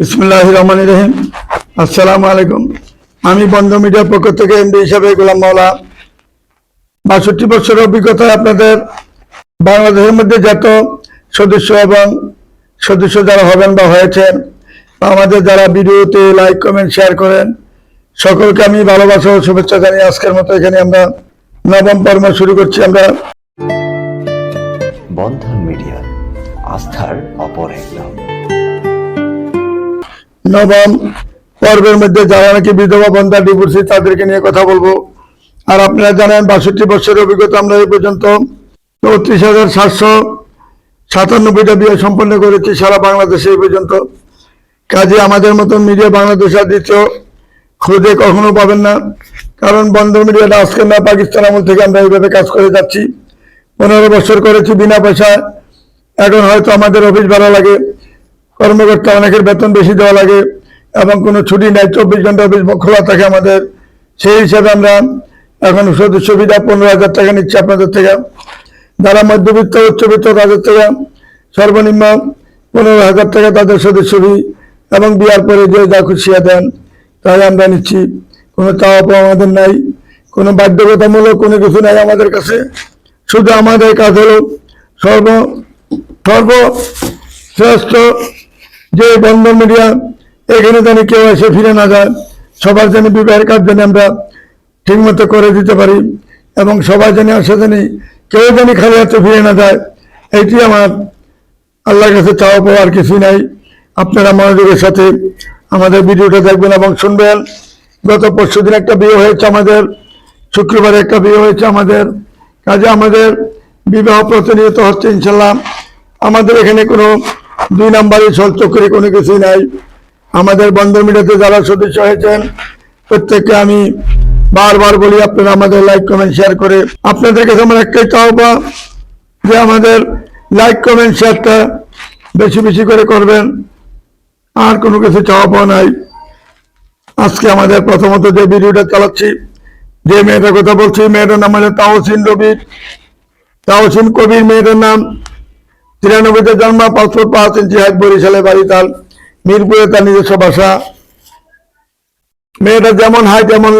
বিসমুল্লাহ রহমান রহিম। আসসালামু আলাইকুম। আমি বন্ধ মিডিয়ার পক্ষ থেকে এমডি হিসাবে গোলাম মাওলা। বাষট্টি বছরের অভিজ্ঞতায় আপনাদের। বাংলাদেশের মধ্যে যত সদস্য এবং সদস্য যারা হবেন বা হয়েছেন আমাদের যারা ভিডিওতে লাইক, কমেন্ট, শেয়ার করেন, সকলকে আমি ভালোবাসা ও শুভেচ্ছা জানিয়ে আজকের মতো এখানে আমরা নবম পর্ব শুরু করছি আমরা। বন্ধন মিডিয়া, আস্থার অপর এক নবম পর্বের মধ্যে যারা নাকি বিধবা বন্ধা ডিভোর্সি তাদেরকে নিয়ে কথা বলব। আর আপনারা জানেন বাষট্টি বছরের অভিজ্ঞতা আমরা এই পর্যন্ত চৌত্রিশ হাজার সাতশো সাতানব্বইটা বিয়ে সম্পন্ন করেছি সারা বাংলাদেশে এই পর্যন্ত। কাজে আমাদের মতন মিডিয়া বাংলাদেশ আর দ্বিতীয় খুঁজে কখনো পাবেন না। কারণ বন্ধ মিডিয়াটা আজকে না, পাকিস্তান আমল থেকে আমরা এইভাবে কাজ করে যাচ্ছি। পনেরো বছর করেছি বিনা পয়সায়। এখন হয়তো আমাদের অফিস ভালো লাগে। কর্মকর্তা অনেকের বেতন বেশি দেওয়া লাগে এবং কোনো ছুটি নেই, চব্বিশ ঘণ্টা অফিস খোলা থাকে আমাদের। সেই হিসাবে আমরা এখন সুযোগ সুবিধা পনেরো হাজার টাকা নিচ্ছি আপনাদের থেকে। যারা মধ্যবিত্ত, উচ্চবিত্ত, তাদের থেকে সর্বনিম্ন পনেরো হাজার টাকা তাদের সদস্য ফি এবং বিয়ার পরে যে যা খুশিয়া দেন, তাই আমরা নিচ্ছি। কোনো চাওয়া পাওয়া আমাদের নাই, কোনো বাধ্যকতামূলক কোনো কিছু নাই আমাদের কাছে। শুধু আমাদের কাজ হলো সর্ব, সর্বশ্রেষ্ঠ যে বন্ধন মিডিয়া, এখানে যেন কেউ এসে ফিরে না যায়। সবার যেন বিবাহের কাজ যেন আমরা ঠিকমতো করে দিতে পারি এবং সবাই যেন আসে যেন কেউ যেন খালি হাতে ফিরে না যায়। এইটি আমার আল্লাহর কাছে চাওয়া পাওয়া আর কিছুই নাই। আপনারা মনোযোগের সাথে আমাদের ভিডিওটা দেখবেন এবং শুনবেন। গত পরশু দিন একটা বিয়ে হয়েছে আমাদের, শুক্রবারে একটা বিয়ে হয়েছে আমাদের। কাজে আমাদের বিবাহ প্রতিনিয়ত হচ্ছে ইনশাল্লাহ। আমাদের এখানে কোনো দুই নাম্বারই চক্করে কোনো কিছুই নাই। আমাদের বন্ধন মিডিয়াতে যারা সদস্য হয়েছেন, প্রত্যেককে আমি বারবার বলি, আপনারা আমাদের লাইক, কমেন্ট, শেয়ার করে আপনাদের কাছে আমার একটাই চাওয়া যে আমাদের লাইক, কমেন্ট, শেয়ারটা বেশি বেশি করে করবেন। আর কোনো কিছু চাওয়া নাই। আজকে আমাদের প্রথমত যে ভিডিওটা চালাচ্ছি, যে মেয়েটার কথা বলছি, মেয়েটার নাম হচ্ছে তাওসিন রবি। তাওসিন কবির মেয়েটার নাম তিরানব্বইতে জন্ম পাসপোর্ট পাঁচ ইঞ্চি হাইট বরিশালে বাড়ি তার মিরপুরে তার নিজস্ব বাসা। মেয়েটা যেমন হাইট এমন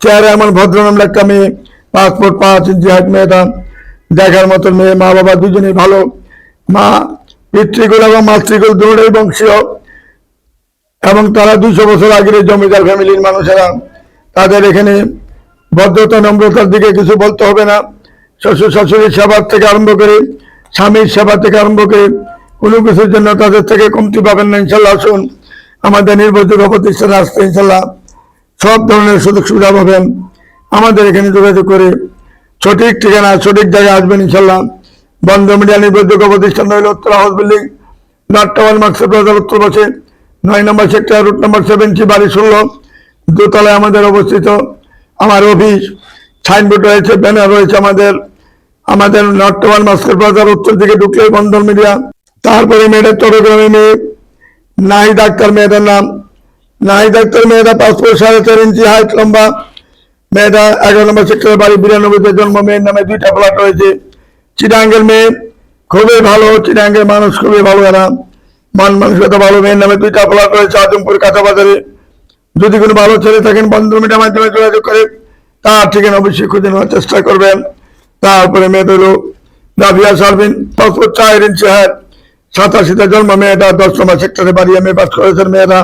চেহারা, এমন ভদ্রনাম একটা মেয়ে পাসপোর্ট পাঁচ ইঞ্চি হাইট মেয়েটা। দেখার মতন মেয়ে, মা বাবা দুজনেই ভালো। মা পিতৃকুল এবং মাতৃকুল দুটোই বংশীয়। এবং তারা দুশো বছর আগের জমিদার ফ্যামিলির মানুষেরা। তাদের এখানে ভদ্রতা, নম্রতার দিকে কিছু বলতে হবে না। শ্বশুর শাশুড়ির সেবার থেকে আরম্ভ করে স্বামীর সেবা থেকে আরম্ভ করে কোনো কিছুর জন্য তাদের থেকে কমতি পাবেন না, ইনশাল্লাহ আসুন। আমাদের নির্ভরযোগ্য প্রতিষ্ঠানে আসতে ইনশাল্লাহ সব ধরনের সুযোগ সুবিধা পাবেন। আমাদের এখানে যোগাযোগ করে সঠিক ঠিকানা, সঠিক জায়গায় আসবেন ইনশাল্লাহ। বন্ধ মিডিয়া নির্ভরযোগ্য প্রতিষ্ঠান রইল উত্তর হাউস বিল্ডিং, নট টাওয়ার মার্কসের প্লাজার উত্তর পাশে। নয় নম্বর সেক্টর, রুট নম্বর সেভেন সি বাড়ি ষোলো। দোতলায় আমাদের অবস্থিত আমার অফিস। সাইনবোর্ড রয়েছে, ব্যানার রয়েছে আমাদের। আমাদের নর্থ ওয়ান মাস্কের প্লাজার উত্তর দিকে ঢুকলে বন্ধন মিডিয়া, তারপরে মেয়েটার চট্টগ্রামে মেয়ে নাহি ডাক্তার মেয়েটার নাম। নাহি ডাক্তার মেয়েটা পাসপোর্ট সাড়ে চার ইঞ্চি হাইট লম্বা। মেয়েটা এগারো নম্বর সেক্টরের বাড়ি বিরানব্বইতে জন্ম, মেয়ের নামে দুইটা ফ্ল্যাট রয়েছে। চিটাঙ্গের মেয়ে খুবই ভালো, চিটাঙ্গের মানুষ খুবই ভালো এরা। মান মানসিকতা ভালো, মেয়ের নামে দুইটা ফ্ল্যাট রয়েছে আজমপুর কাঁচাবাজারে যদি কোনো ভালো ছেলে থাকেন বন্ধন মিডিয়ার মাধ্যমে যোগাযোগ করে, তার ঠিকানা অবশ্যই খুঁজে নেওয়ার চেষ্টা করবেন। তারপরে মেয়েটা হলো রাবিয়া সারবিন চার ইঞ্চি হাত সাতাশিতে জন্ম মেয়েটা দশ নম্বর সেক্টরে বাড়ি এম বাস করেছেন মেয়েরা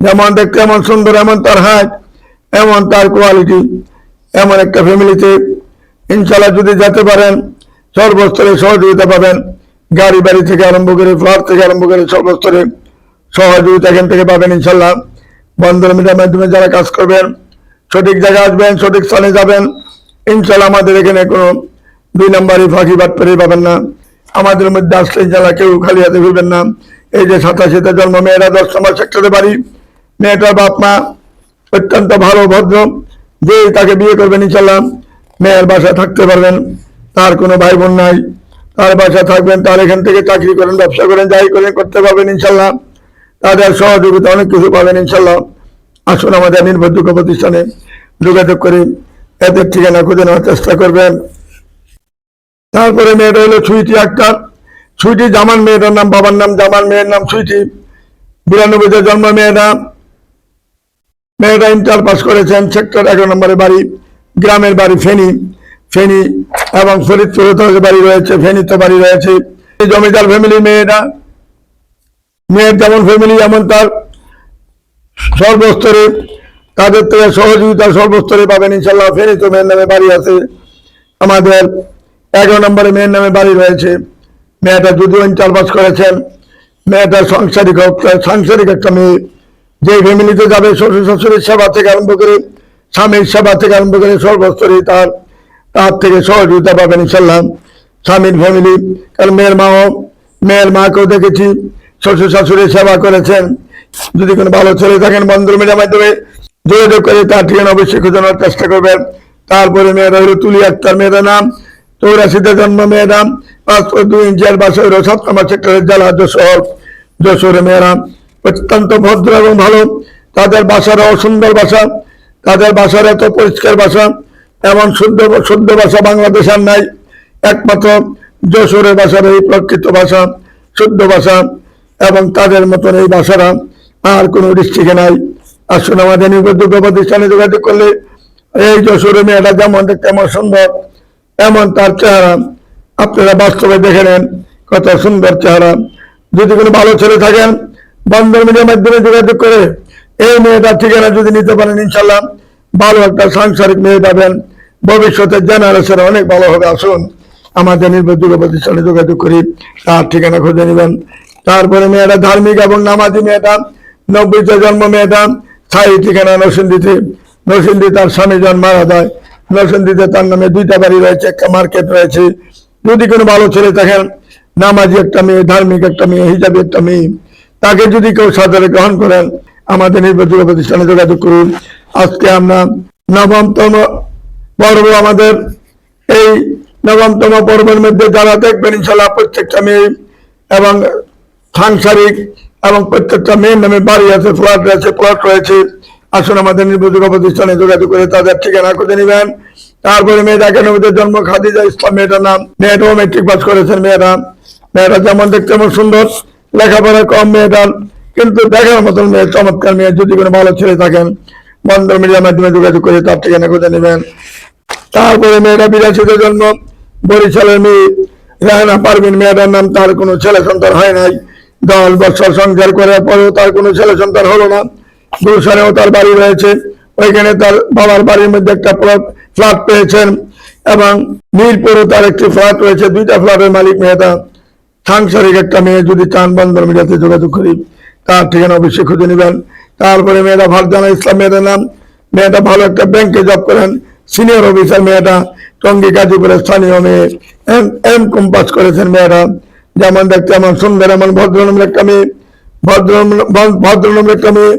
যেমন দেখতে এমন সুন্দর, এমন তার হাইট এমন তার কোয়ালিটি এমন একটা ফ্যামিলিতে ইনশাল্লাহ যদি যেতে পারেন, সর্বস্তরে সহযোগিতা পাবেন। গাড়ি বাড়ি থেকে আরম্ভ করে ফ্ল্যাট থেকে আরম্ভ করে সর্বস্তরে সহযোগিতা এখান থেকে পাবেন ইনশাল্লাহ বন্ধন মিডিয়ার মাধ্যমে যারা কাজ করবেন, সঠিক জায়গায় আসবেন, সঠিক স্থানে যাবেন। ইনশাল্লাহ আমাদের এখানে কোনো দুই নম্বরই ফাঁকি বাদ পেরে পাবেন না। আমাদের মধ্যে আসলে যারা কেউ খালি হাতে ফিরবেন না। এই যে সাতাশিতে জন্ম, মেয়েরা দশ নম্বর সেক্টরে বাড়ি। মেয়েটার বাপ মা অত্যন্ত ভালো, ভদ্র। যে তাকে বিয়ে করবেন ইনশাল্লাহ মেয়ের বাসায় থাকতে পারবেন। তার কোনো ভাই বোন নাই। তার বাসায় থাকবেন, তার এখান থেকে চাকরি করেন, ব্যবসা করেন, যাই করেন, করতে পারবেন ইনশাল্লাহ তাদের সহযোগিতা অনেক কিছু পাবেন ইনশাল্লাহ আসুন আমাদের নির্ভরযোগ্য প্রতিষ্ঠানে যোগাযোগ করে এদের ঠিকানা খুঁজে নেওয়ার চেষ্টা করবেন। তারপরে মেয়েটা হলো সুইটি আক্তার। সুইটি জামান মেয়েটার নাম, বাবার নাম জামান মেয়ের নাম সুইটি। বিরানব্বইতে জন্ম মেয়েটা। মেয়েটা ইন্টার পাস করেছেন সেক্টর এগারো নম্বরে বাড়ি, গ্রামের বাড়ি ফেনী। ফেনী এবং ফরিদপুর বাড়ি রয়েছে, ফেনীতে বাড়ি রয়েছে। জমিদার ফ্যামিলি মেয়েটা। মেয়ের যেমন ফ্যামিলি যেমন তার সর্বস্তরে তাদের থেকে সহযোগিতা সর্বস্তরে পাবেন ইনশাল্লাহ ফেনী তো মেয়ের নামে বাড়ি আছে। আমাদের এগারো নম্বরে মেয়ের নামে বাড়ি রয়েছে। মেয়েটা যদিও ইন্টার পাস করেছেন, মেয়েটা সাংসারিক সাংসারিক একটা মেয়ে। যে ফ্যামিলিতে যাবে শ্বশুর শ্বশুরের সেবা থেকে আরম্ভ করে, স্বামীর সেবা থেকে আরম্ভ করে সর্বস্তরে তার তার থেকে সহযোগিতা পাবেন ইনশাল্লাহ স্বামীর ফ্যামিলি, কারণ মেয়ের মাও, মেয়ের মাকেও দেখেছি শ্বশুর শাশুড়ির সেবা করেছেন। যদি কোনো ভালো ছেলে থাকেন বন্ধুর মিডিয়ার মাধ্যমে যোগাযোগ করে তার ঠিকানা অবশ্যই খোঁজানোর চেষ্টা করবেন। তারপরে মেয়েরা হলো তুলি আক্তার, মেয়েরা নাম। চৌরাশিতে জন্ম মেয়েরা পাঁচ ফুট দুই ইঞ্চিয়ার বাসা হলো সাত সেক্টরের জেলা যশোর। যশোরে মেয়েরা অত্যন্ত ভদ্র এবং ভালো। তাদের বাসার অসুন্দর ভাষা তাদের বাসার এত পরিষ্কার ভাষা এমন শুদ্ধ শুদ্ধ ভাষা বাংলাদেশ আর নাই। একমাত্র যশোরের ভাষার এই প্রকৃত ভাষা শুদ্ধ ভাষা এবং তাদের মতন এই ভাষারা আর কোনো ডিস্ট্রিক্টে নাই। আসুন আমাদের নির্ভরযোগ্য প্রতিষ্ঠানে যোগাযোগ করলে এই যশোরে মেয়েটা যেমন দেখতে এমন সুন্দর এমন তার চেহারা। আপনারা বাস্তবে দেখে নেন কত সুন্দর চেহারা। যদি কোনো ভালো ছেলে থাকেন বন্ধন মিডিয়ার মাধ্যমে যোগাযোগ করে এই মেয়েটার ঠিকানা যদি নিতে পারেন ইনশাল্লাহ ভালো একটা সাংসারিক মেয়ে পাবেন। ভবিষ্যতের জেনারেশন অনেক ভালো হবে। আসুন আমাদের নির্ভরযোগ্য প্রতিষ্ঠানে যোগাযোগ করি, তার ঠিকানা খুঁজে নেবেন। তারপরে মেয়েটা ধার্মিক এবং নামাজি মেয়েটা নব্বইতে জন্ম মেয়েটা স্থায়ী ঠিকানা নরসিংদীতে। নরসিংদী তার স্বামী জন মারা যায়। নরসিংদীতে তার নামে দুইটা বাড়ি রয়েছে, একটা মার্কেট রয়েছে। যদি কোনো ভালো ছেলে থাকেন, নামাজি একটা মেয়ে, ধার্মিক একটা মেয়ে, হিজাবি একটা মেয়ে, তাকে যদি কেউ সাদরে গ্রহণ করেন, আমাদের নির্বাচন প্রতিষ্ঠানে যোগাযোগ করুন। আজকে আমরা নবমতম পর্ব আমাদের। এই নবমতম পর্বের মধ্যে যারা দেখবেন, ইনশাল্লাহ প্রত্যেকটা মেয়ে এবং সাংসারিক এবং প্রত্যেকটা মেয়ের নামে বাড়ি আছে, ফ্ল্যাট রয়েছে প্লট রয়েছে। আসুন আমাদের নির্বাচক প্রতিষ্ঠানে যোগাযোগ করে তাদের ঠিকানা খুঁজে নেবেন। তারপরে মেয়েটা একানব্বইতে জন্ম খাদিজা ইসলাম, মেয়েটার নাম মেয়েটাও মেট্রিক পাস করেছেন মেয়েরা। মেয়েরা যেমন দেখতে এমন সুন্দর, লেখাপড়া কম মেয়েটার কিন্তু দেখার মতন মেয়ে, চমৎকার মেয়ে, যদি কোনো ভালো ছেলে থাকেন বন্ধ মিডিয়ার মাধ্যমে যোগাযোগ করে তার ঠিকানা খুঁজে নেবেন। তারপরে মেয়েরা বিরাশিতে জন্ম, বরিশালের মেয়ে, রায়না পারবিন মেয়েটার নাম, তার কোনো ছেলে সন্তান হয় নাই। দশ বছর সংসার করার পরেও তার কোনো ছেলে সন্তান হলো না। গুলশানেও তার বাড়ি রয়েছে। ওইখানে তার বাবার বাড়ির মধ্যে একটা ফ্ল্যাট পেয়েছেন এবং মিরপুরও তার একটি ফ্ল্যাট রয়েছে। দুইটা ফ্ল্যাটের মালিক মেয়েটা সাংসারিক একটা মেয়ে যদি চান বন্দর মিডিয়াতে যোগাযোগ করি, তার ঠিকানা অবশ্যই খুঁজে নেবেন। তারপরে মেয়েটা ফারজানা ইসলাম মেয়েটার নাম। মেয়েটা ভালো একটা ব্যাংকে জব করেন। সিনিয়র অফিসার মেয়েটা টঙ্গী, গাজীপুরের স্থানীয় মেয়ে এম এম কম পাস করেছেন মেয়েরা যেমন দেখতে এমন সুন্দর, এমন ভদ্রনমের একটা মেয়ে, ভদ্র ভদ্রনমের একটা মেয়ে,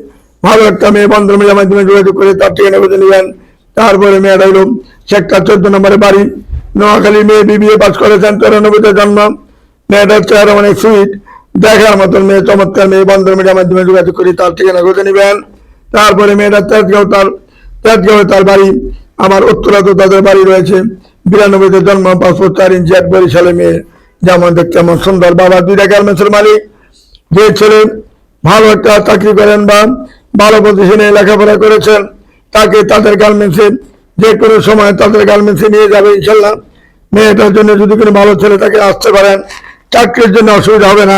ভালো একটা মেয়ে মেয়ের মাধ্যমে যোগাযোগ করে তার ঠিকানা খুঁজে নেবেন তারপরে মেয়েটা হলো সেক্টর চোদ্দ নম্বরে বাড়ি, নোয়াখালী মেয়ে বিবিএ পাস করেছেন, চৌরানব্বইতে জন্ম। মেয়েটার চেহারা অনেক সুইট দেখার মতন মেয়ে, চমৎকার মেয়ে বন্ধন মিডিয়ার মাধ্যমে যোগাযোগ করি তার ঠিকানা খুঁজে নেবেন। তারপরে মেয়েটা তেজগাঁও তার তেজগাঁও তার বাড়ি, আমার উত্তরাতে তাদের বাড়ি রয়েছে। বিরানব্বইতে জন্ম পাসপোর্ট চার ইঞ্চি এক বরিশালে মেয়ে। যেমন দেখতে এমন সুন্দর বাবা, দুইটা গার্মেন্টসের মালিক। যে ছেলে ভালো একটা চাকরি করেন বা ভালো পজিশনে লেখাপড়া করেছেন, তাকে তাদের গার্মেন্টসে যে কোনো সময় তাদের গার্মেন্টসে নিয়ে যাবে, ইনশাল্লাহ। মেয়েটার জন্য যদি কোনো ভালো ছেলে তাকে আসতে পারেন, চাকরির জন্য অসুবিধা হবে না।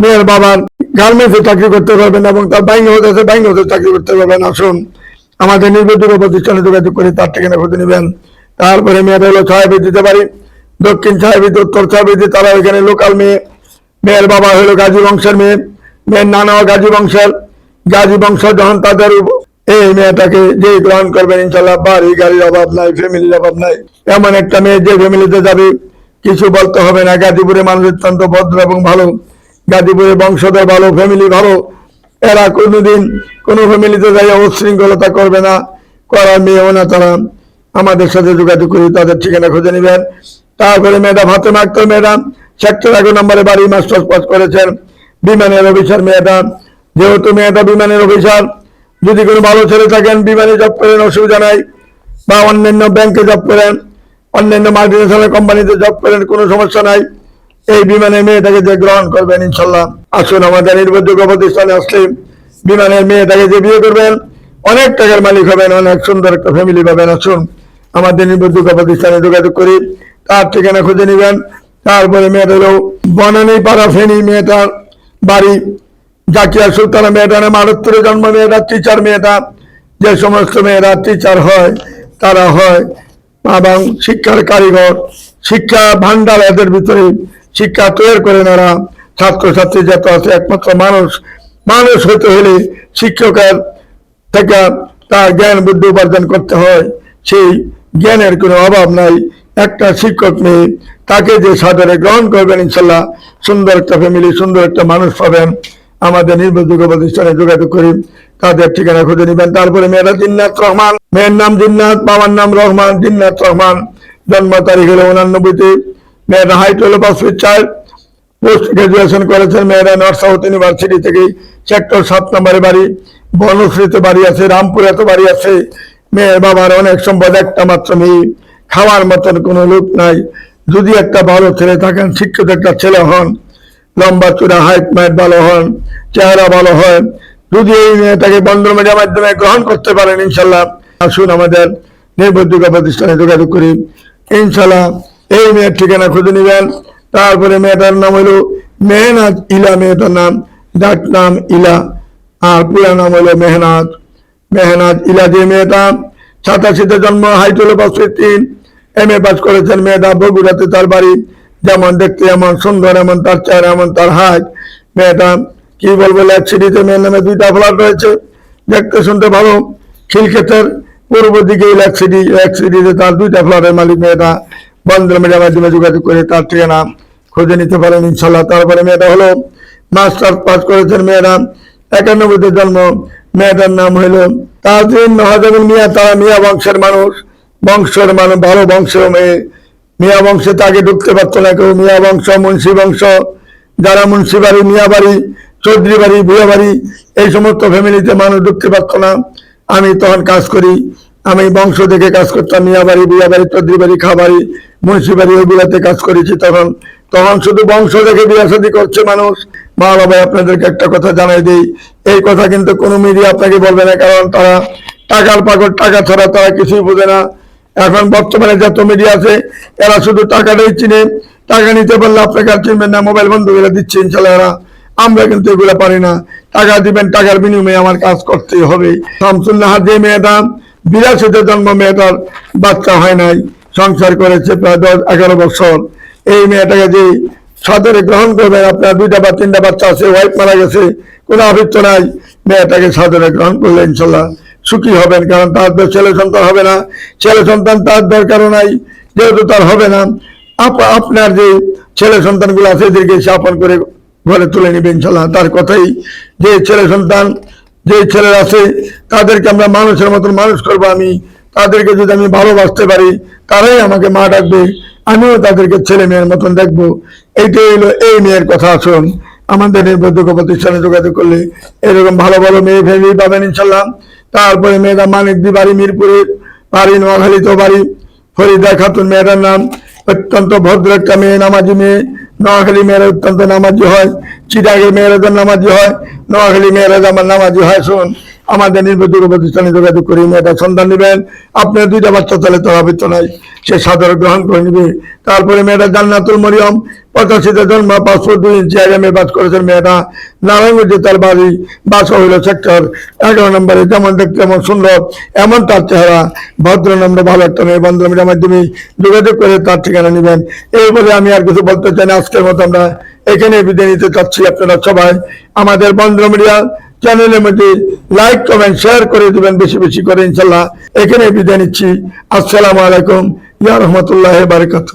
মেয়ের বাবার গার্মেন্টসে চাকরি করতে পারবেন এবং তার ব্যাঙ্গে হতে আছে ব্যাঙ্গে হতে চাকরি করতে পারবেন। আসুন, আমাদের নির্ভরযোগ্য প্রতিষ্ঠানে যোগাযোগ করে তার ঠিকানা খুঁজে নেবেন। তারপরে মেয়েটা হলো ছায়াবি দিতে পারি। দক্ষিণ ছায়াবিদ উত্তর ছায়াবিদি তারা ওইখানে লোকাল মেয়ে, মেয়ের বাবা হলো গাজী বংশের মেয়ে, মেয়ের নানাও গাজী বংশের। গাজী বংশ যখন তাদের এই মেয়েটাকে যে গ্রহণ করবেন, ইনশাল্লাহ বাড়ি, গাড়ির অভাব নাই, ফ্যামিলির অভাব নাই। এমন একটা মেয়ে যে ফ্যামিলিতে যাবে, কিছু বলতে হবে না। গাজীপুরে মানুষ অত্যন্ত ভদ্র এবং ভালো। গাজীপুরে বংশধর ভালো ফ্যামিলি ভালো। এরা কোনোদিন কোনো ফ্যামিলিতে যাই উশৃঙ্খলতা করবে না। করার মেয়েও না তারা। আমাদের সাথে যোগাযোগ করে তাদের ঠিকানা খুঁজে নেবেন। তারপরে মেয়েটা ফাতেমা আক্তার মেয়েটা, সেক্টর এগারো নম্বরে বাড়ি মাস্টার্স পাস করেছেন বিমানের অফিসার মেয়েটা। যেহেতু মেয়েটা বিমানের অফিসার, যদি কোনো ভালো ছেলে থাকেন, বিমানে জব করেন, অসুবিধা নাই। বা অন্যান্য ব্যাংকে জব করেন, অন্যান্য মাল্টিনেশনাল কোম্পানিতে জব করেন, কোনো সমস্যা নাই। এই বিমানে মেয়েটাকে যে গ্রহণ করবেন, ইনশাল্লাহ। আসুন আমাদের নির্ভরযোগ্য প্রতিষ্ঠানে আসলে বিমানের মেয়েটাকে যে বিয়ে করবেন, অনেক টাকার মালিক হবেন, অনেক সুন্দর একটা ফ্যামিলি পাবেন। আসুন আমাদের নির্ভরযোগ্য প্রতিষ্ঠানে যোগাযোগ করি। তার ঠিকানা খুঁজে নেবেন। তারপরে মেয়েটা হলো বনানী পাড়া ফেনি মেয়েটার বাড়ি জাকিয়া সুলতানা মেয়েটা নাম আটাত্তরে জন্ম মেয়েটা টিচার মেয়েটা। যে সমস্ত মেয়েরা টিচার হয়, তারা হয় এবং শিক্ষার কারিগর, শিক্ষা ভান্ডার এদের ভিতরে শিক্ষা তৈরি করেন এরা ছাত্রছাত্রী যত আছে, একমাত্র মানুষ। মানুষ হতে হলে শিক্ষকের থেকে তার জ্ঞান, বুদ্ধি উপার্জন করতে হয়। সেই জ্ঞানের কোনো অভাব নাই। একটা শিক্ষক নেই, তাকে যে সাদরে গ্রহণ করবেন ইনশাল্লাহ, সুন্দর একটা ফ্যামিলি সুন্দর একটা মানুষ পাবেন। আমাদের নির্ভরযোগ্য প্রতিষ্ঠানে যোগাযোগ করি, তাদের ঠিকানা খুঁজে নেবেন। তারপরে মেয়েরা জিন্নাত রহমান, মেয়ের নাম জিন্নাত, বাবার নাম রহমান, জিন্নাত রহমান। জন্ম তারিখ হলো উনানব্বইতে, মেয়েরা হাইট হলো পাঁচ ফিট চার। পোস্ট গ্রাজুয়েশন করেছেন মেয়েরা নর্থ সাউথ ইউনিভার্সিটি থেকে সেক্টর সাত নম্বরে বাড়ি। বনশ্রীতে বাড়ি আছে রামপুরাতে বাড়ি আছে। মেয়ের বাবার অনেক সম্পদ, একটা মাত্র মেয়ে। খাওয়ার মতন কোনো লোক নাই। যদি একটা ভালো ছেলে থাকেন, শিক্ষিত একটা ছেলে হন, লম্বা চূড়া হাইট মাইট ভালো হন, চেহারা ভালো হয় যদি এই মেয়েটাকে বন্ধ মিডিয়ার মাধ্যমে গ্রহণ করতে পারেন, ইনশাল্লাহ, আসুন আমাদের নির্ভরযোগ্য প্রতিষ্ঠানে যোগাযোগ করি। ইনশাল্লাহ, এই মেয়ের ঠিকানা খুঁজে নেবেন। তারপরে মেয়েটার নাম হলো মেহনাজ ইলা, মেয়েটার নাম ডাক নাম ইলা, আর পুরা নাম হলো মেহনাজ মেহনাজ ইলা যে মেয়েটা সাতাশিতে জন্ম হাইট হলো পাঁচশো তিন এম এ পাস করেছেন মেয়েটা বগুড়াতে তার বাড়ি। যেমন দেখতে এমন সুন্দর, এমন তার চেহারা, এমন তার হাইট মেয়েটা কি বলব লেক সিটিতে মেয়ের নামে দুইটা ফ্ল্যাট রয়েছে। দেখতে শুনতে ভালো। খিলক্ষেতের পূর্ব দিকে লেক সিটি লেক সিটিতে তার দুইটা ফ্ল্যাটের মালিক মেয়েটা। বন্ধুর মিডিয়ার মাধ্যমে যোগাযোগ করে তার ঠিকানা খুঁজে নিতে পারেন ইনশাল্লাহ তারপরে মেয়েটা হলো মাস্টার পাস করেছেন মেয়েরা একানব্বইতে জন্ম। মেয়েটার নাম হইল তাজরিন মহাজমিন মিয়া। তারা মিয়া বংশের মানুষ। বংশের মানে ভালো বংশের মেয়ে। মিয়া বংশে তাকে ঢুকতে পারতো না কেউ। মিয়া বংশ, মুন্সি বংশ, যারা মুন্সি বাড়ি, মিয়া বাড়ি, চৌধুরী বাড়ি, ভুয়া বাড়ি, এই সমস্ত ফ্যামিলিতে মানুষ ঢুকতে পারতো না। আমি তখন কাজ করি। আমি বংশ দেখে কাজ করতাম। মিয়া বাড়ি বিয়া বাড়ি, চৌধুরী বাড়ি খাবাড়ি মুন্সি বাড়ি, ওগুলাতে কাজ করেছি তখন। তখন শুধু বংশ দেখে বিয়া শাদী করছে মানুষ। মা বাবা আপনাদেরকে একটা কথা জানাই দিই। এই কথা কিন্তু কোনো মিডিয়া আপনাকে বলবে না, কারণ তারা টাকার পাগল, টাকা ছাড়া তারা কিছুই বোঝে না। এখন বর্তমানে যত মিডিয়া আছে, এরা শুধু টাকাটাই চিনে। টাকা নিতে পারলে আপনাকে আর চিনবেন না, মোবাইল বন্ধ করে দিচ্ছে ইনশাল্লাহ এরা। আমরা কিন্তু এগুলো পারি না। টাকা দিবেন, টাকার বিনিময়ে আমার কাজ করতেই হবে। শামসুল্লাহ যে মেয়েটা, বিরাশিতে জন্ম, মেয়েটার বাচ্চা হয় নাই। সংসার করেছে প্রায় দশ, এগারো বছর। এই মেয়েটাকে যে সাদরে গ্রহণ করবেন, আপনার দুইটা বা তিনটা বাচ্চা আছে ওয়াইফ মারা গেছে, কোনো অভিজ্ঞ নাই। মেয়েটাকে সাদরে গ্রহণ করলে ইনশাল্লাহ সুখী হবেন, কারণ তার ছেলে সন্তান হবে না। ছেলে সন্তান তার দরকারও নাই, যেহেতু তার হবে না। আপ- আপনার যে ছেলে সন্তানগুলো আছে, এদেরকে আপন করে ঘরে তুলে নেবে, ইনশাল্লাহ। তার কথাই, যে ছেলে সন্তান, যে ছেলেরা আছে, তাদেরকে আমরা মানুষের মতন মানুষ করব আমি। তাদেরকে যদি আমি ভালোবাসতে পারি, তারাই আমাকে মা ডাকবে, আমিও তাদেরকে ছেলে মেয়ের মতন দেখব। এইটাই হলো এই মেয়ের কথা, আসুন। আমাদের নির্ভরযোগ্য প্রতিষ্ঠানে যোগাযোগ করলে এরকম ভালো ভালো মেয়ে ফ্যামিলি পাবেন, ইনশাল্লাহ। তারপরে মেয়েরা মানিকদি বাড়ি মিরপুরের বাড়ি নোয়াখালীতে বাড়ি ফরিদা খাতুন মেয়েটার নাম, অত্যন্ত ভদ্র একটা মেয়ে, নামাজি মেয়ে। নোয়াখালী মেয়েরা অত্যন্ত নামাজি হয়, চিটাগের মেয়েরা যেমন নামাজি হয়, নোয়াখালী মেয়েরা যেমন নামাজি হয় শোন আমাদের নির্ভরযোগ্য প্রতিষ্ঠানে যোগাযোগ করে, মেয়েটা সন্তান নেবেন, আপনার দুইটা বাচ্চা তাহলে তো হবে তো নাই। সে সাদর গ্রহণ করে নিবে। তারপরে মেয়েটা জান্নাতুল মরিয়ম, পঁচাশিতে জন্ম পাঁচশো দুই ইঞ্চি আগে মেয়ে বাস করেছেন মেয়েটা। নারায়ণগঞ্জে তার বাড়ি, বাস হইল সেক্টর এগারো নম্বরে। যেমন দেখতে এমন সুন্দর, এমন তার চেহারা। ভদ্র নম্বর ভালো একটা মেয়ে। বন্ধু মিডিয়ার মাধ্যমে যোগাযোগ করে তার ঠিকানা নেবেন। এই বলে আমি আর কিছু বলতে চাই না। আজকের মতো আমরা এখানে বিদায় নিতে চাচ্ছি আপনারা সবাই। আমাদের বন্ধ মিডিয়া চ্যানেলের মধ্যে লাইক কমেন্ট শেয়ার করে দিবেন, বেশি বেশি করে, ইনশাল্লাহ। এখানে বিদায় নিচ্ছি। আসসালামু আলাইকুম। ইয়া রহমতুল্লাহ বারকাত